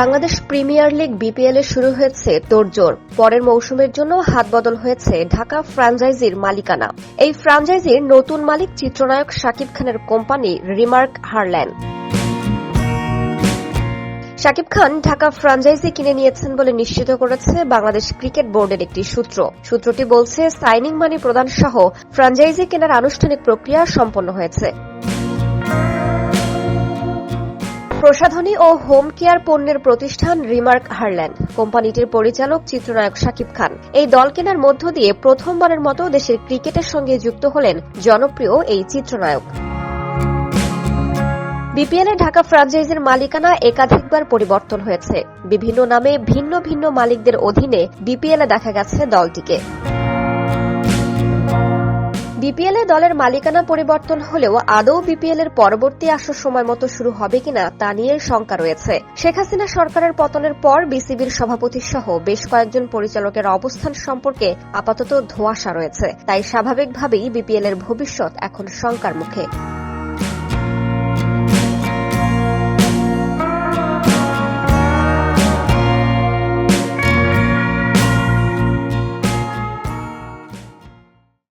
Bangladesh premier league B P L হয়েছে তোড়জোড়। পরের মৌসুমের জন্য হাত বদল হয়েছে ঢাকা ফ্র্যাঞ্চাইজির মালিকানা। এই ফ্র্যাঞ্চাইজির নতুন মালিক চিত্রনায়ক শাকিব খানের company remark Harland. Shakib Khan Dhaka franchise কিনে নিয়েছেন বলে নিশ্চিত করেছে বাংলাদেশ ক্রিকেট বোর্ডের একটি সূত্র। সূত্রটি বলছে, সাইনিং মানি প্রদান সহ ফ্রাঞ্চাইজি কেনার আনুষ্ঠানিক প্রক্রিয়া সম্পন্ন হয়েছে। প্রসাধনী ও হোম কেয়ার পণ্যের প্রতিষ্ঠান রিমার্ক হারল্যান্ড। কোম্পানিটির পরিচালক চিত্রনায়ক শাকিব খান। এই দল কেনার মধ্য দিয়ে প্রথমবারের মতো দেশের ক্রিকেটের সঙ্গে যুক্ত হলেন জনপ্রিয় এই চিত্রনায়ক। বিপিএল এ ঢাকা ফ্র্যাঞ্চাইজির মালিকানা একাধিকবার পরিবর্তন হয়েছে। বিভিন্ন নামে ভিন্ন ভিন্ন মালিকদের অধীনে বিপিএল এ দেখা গেছে দলটিকে। বিপিএল দলের মালিকানা পরিবর্তন হলেও আদৌ বিপিএল এর পরবর্তী আসর সময় মতো শুরু হবে কিনা তা নিয়ে শঙ্কা রয়েছে। শেখ হাসিনা সরকারের পতনের পর বিসিবির সভাপতি সহ বেশ কয়েকজন পরিচালকের অবস্থান সম্পর্কে আপাতত ধোঁয়াশা রয়েছে। তাই স্বাভাবিকভাবেই বিপিএল এর ভবিষ্যৎ এখন শঙ্কার মুখে।